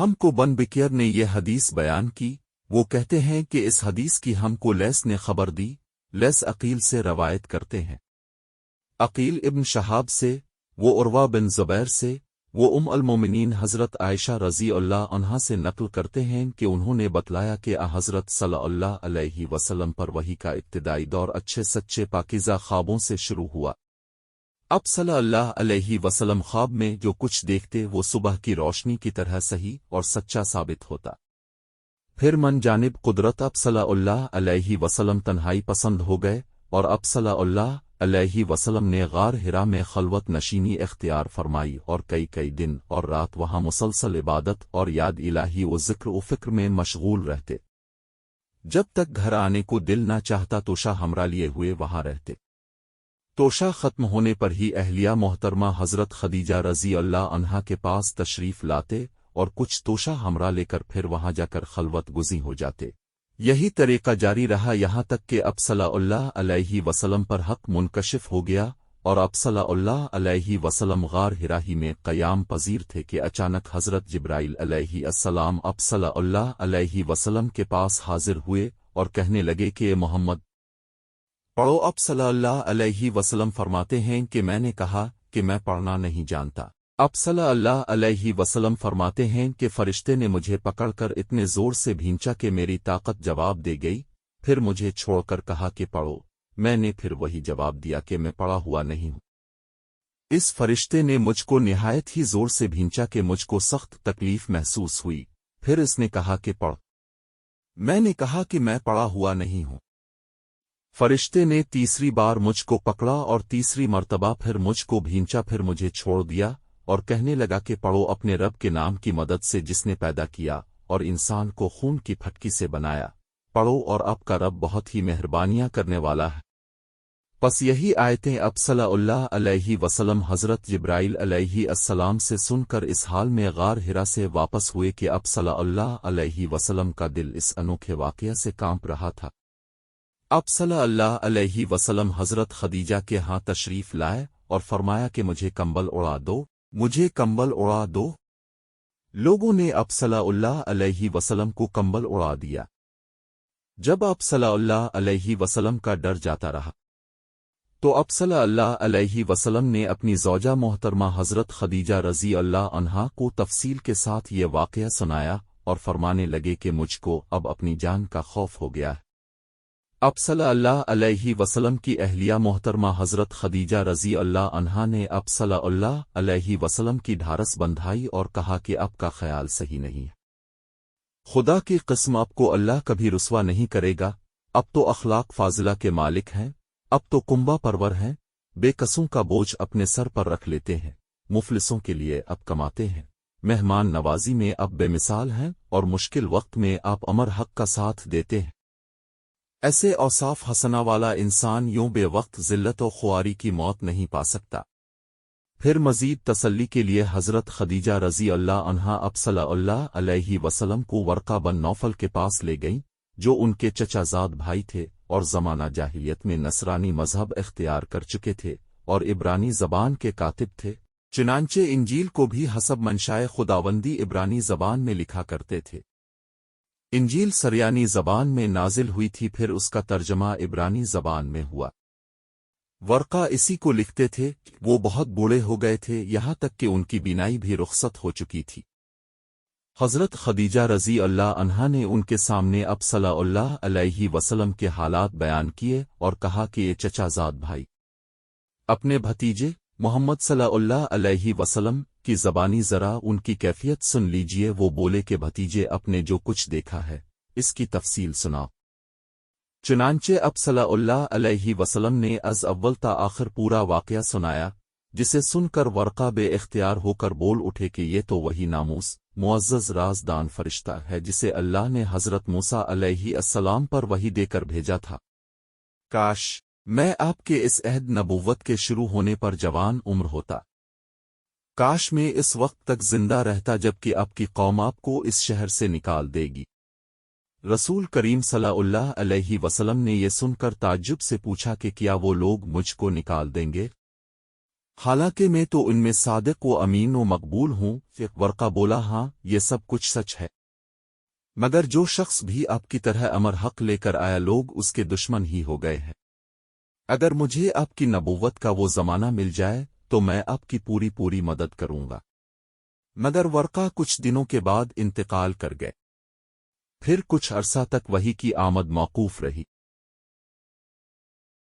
हमको बन बिकियर ने यह हदीस बयान की। वो कहते हैं कि इस हदीस की हमको लेस ने खबर दी, लेस अकील से रवायत करते हैं। अकील इब्न शहाब से, वो उर्वा बिन ज़ुबैर से, वो उम अलमोमिनीन हज़रत आयशा रज़ी अल्लाह से नकल करते हैं कि उन्होंने बतलाया कि हज़रत सल्लल्लाहु अलैहि पर वही का इब्तदाई दौर अच्छे सच्चे पाकिज़ा ख्वाबों से शुरू हुआ। अब सल्लल्लाहु अलैहि ख्वाब में जो कुछ देखते, वो सुबह की रोशनी की तरह सही और सच्चा साबित होता। फिर मन जानिब कुदरत अब सल्लल्लाहु अलैहि वसल्लम तन्हाई पसंद हो गए और अब सल्लल्लाहु अलैहि ने गार हिरा में खलवत नशीनी इख्तियार फरमाई और कई कई दिन और रात वहाँ मुसलसल इबादत और याद इलाही व ज़िक्र फ़िक्र में मशगूल रहते। जब तक घर आने को दिल न चाहता तोशा हमरा लिए हुए वहाँ रहते। तोशा खत्म होने पर ही अहलिया मोहतरमा हज़रत खदीजा रज़ी अल्लाह अनहा के पास तशरीफ़ लाते और कुछ तोशा हमरा लेकर फिर वहाँ जाकर खलवत गुजी हो जाते। यही तरीका जारी रहा यहाँ तक कि अब सल्लल्लाहु अलैहि वसल्लम पर हक मुनकशिफ हो गया और अब वसल्लम गार हिराही में कयाम पजीर थे कि अचानक हज़रत जिब्राइल अलैहि अस्सलाम अब वसल्लम के पास हाजिर हुए और कहने लगे कि मोहम्मद पढ़ो। अब अलैहि वसल्लम फरमाते हैं कि मैंने कहा कि मैं पढ़ना नहीं जानता। अब सल्लल्लाहु अलैहि वसल्लम फरमाते हैं कि फरिश्ते ने मुझे पकड़कर इतने ज़ोर से भींचा कि मेरी ताकत जवाब दे गई। फिर मुझे छोड़कर कहा कि पढ़ो। मैंने फिर वही जवाब दिया कि मैं पढ़ा हुआ नहीं हूँ। इस फरिश्ते ने मुझको निहायत ही ज़ोर से भींचा कि मुझको सख्त तकलीफ़ महसूस हुई। फिर इसने कहा कि पढ़। मैंने कहा कि मैं पढ़ा हुआ नहीं हूँ। फरिश्ते ने तीसरी बार मुझको पकड़ा और तीसरी मर्तबा फिर मुझको भींचा, फिर मुझे छोड़ दिया और कहने लगा कि पढ़ो अपने रब के नाम की मदद से जिसने पैदा किया और इंसान को खून की फटकी से बनाया। पढ़ो और अब का रब बहुत ही मेहरबानियाँ करने वाला है। बस यही आयतें अब सल्लल्लाहु अलैहि वसल्लम हज़रत जिब्राइल अलैहि अस्सलाम से सुनकर इस हाल में गार हिरा से वापस हुए कि अब सल्लल्लाहु अलैहि वसल्लम का दिल इस अनोखे वाकया से काँप रहा था। अब सल्लल्लाहु अलैहि वसल्लम हज़रत खदीजा के हाथ तशरीफ़ लाए और फरमाया कि मुझे कंबल उड़ा दो, मुझे कंबल उड़ा दो। लोगों ने अब सलाउल्लाह अलैहि वसलम को कंबल उड़ा दिया। जब अब सलाउल्लाह अलैहि वसलम का डर जाता रहा तो अब सलाउल्लाह अलैहि वसलम ने अपनी जौजा मोहतरमा हज़रत खदीजा रज़ी अल्लाह अनहा को तफसील के साथ ये वाक़या सुनाया और फरमाने लगे कि मुझको अब अपनी जान का खौफ हो गया है। अब अलैहि वसल्लम की अहलिया मोहतरमा हज़रत खदीजा रज़ी अल्लाह अनहा ने अब अलैहि वसल्लम की ढारस बंधाई और कहा कि आपका ख्याल सही नहीं है। खुदा की कस्म आपको अल्लाह कभी रुसवा नहीं करेगा। अब तो अखलाक फाजिला के मालिक हैं, अब तो कुंबा परवर हैं, बेकसों का बोझ अपने सर पर रख लेते हैं, मुफलिसों के लिए अब कमाते हैं। मेहमान नवाजी में अब बेमिसाल हैं और मुश्किल वक्त में आप अमर हक का साथ देते हैं। ऐसे औसाफ हसना वाला इंसान यूँ बेवक्त जिल्लत व खुआरी की मौत नहीं पा सकता। फिर मजीद तसल्ली के लिए हज़रत खदीजा रज़ी अल्लाह अनहा अलैहि वसल्लम को वर्का बन नौफल के पास ले गईं, जो उनके चचाजाद भाई थे और जमाना जाहिलियत में नसरानी मज़हब इख्तियार कर चुके थे और इब्रानी जबान के कातिब थे। चुनांचे इंजील को भी हसब मंशाए खुदावंदी इब्रानी जबान में लिखा करते थे। इंजील सरयानी जबान में नाजिल हुई थी, फिर उसका तर्जमा इब्रानी जबान में हुआ। वर्का इसी को लिखते थे, वो बहुत बूढ़े हो गए थे, यहाँ तक कि उनकी बिनाई भी रुखसत हो चुकी थी। हज़रत खदीजा रज़ी अल्लाह अनहा ने उनके सामने अब अलैहि वसल्लम के हालात बयान किए और कहा कि ये चचाजाद भाई। अपने भतीजे मोहम्मद सल्लल्लाहु अलैहि वसल्लम की जबानी जरा उनकी कैफियत सुन लीजिए, वो बोले के भतीजे, अपने जो कुछ देखा है, इसकी तफसील सुनाओ। चुनांचे अब सल्लल्लाहु अलैहि वसल्लम ने अज अव्वल ता आखिर पूरा वाकया सुनाया, जिसे सुनकर वर्का बे इख्तियार होकर बोल उठे कि ये तो वही नामूस मुआज़ राजदान फरिश्ता है, जिसे अल्लाह ने हज़रत मूसा अलैहि अस्सलाम पर वही देकर भेजा था। काश मैं आपके इस अहद नबूवत के शुरू होने पर जवान उम्र होता। काश में इस वक्त तक ज़िंदा रहता जबकि आपकी कौम आपको इस शहर से निकाल देगी। रसूल करीम अलैहि वसल्लम ने यह सुनकर ताज्जुब से पूछा कि क्या वो लोग मुझको निकाल देंगे? हालाँकि मैं तो उनमें सादिक व अमीन व मकबूल हूँ वर्का बोला हाँ ये सब कुछ सच है। मगर जो शख्स भी आपकी तरह अमर हक लेकर आया, लोग उसके दुश्मन ही हो गए हैं। अगर मुझे आपकी नबूवत का वो जमाना मिल जाए तो मैं आपकी पूरी पूरी मदद करूँगा। मगर वर्का कुछ दिनों के बाद इंतकाल कर गए। फिर कुछ अरसा तक वही की आमद मौकूफ रही।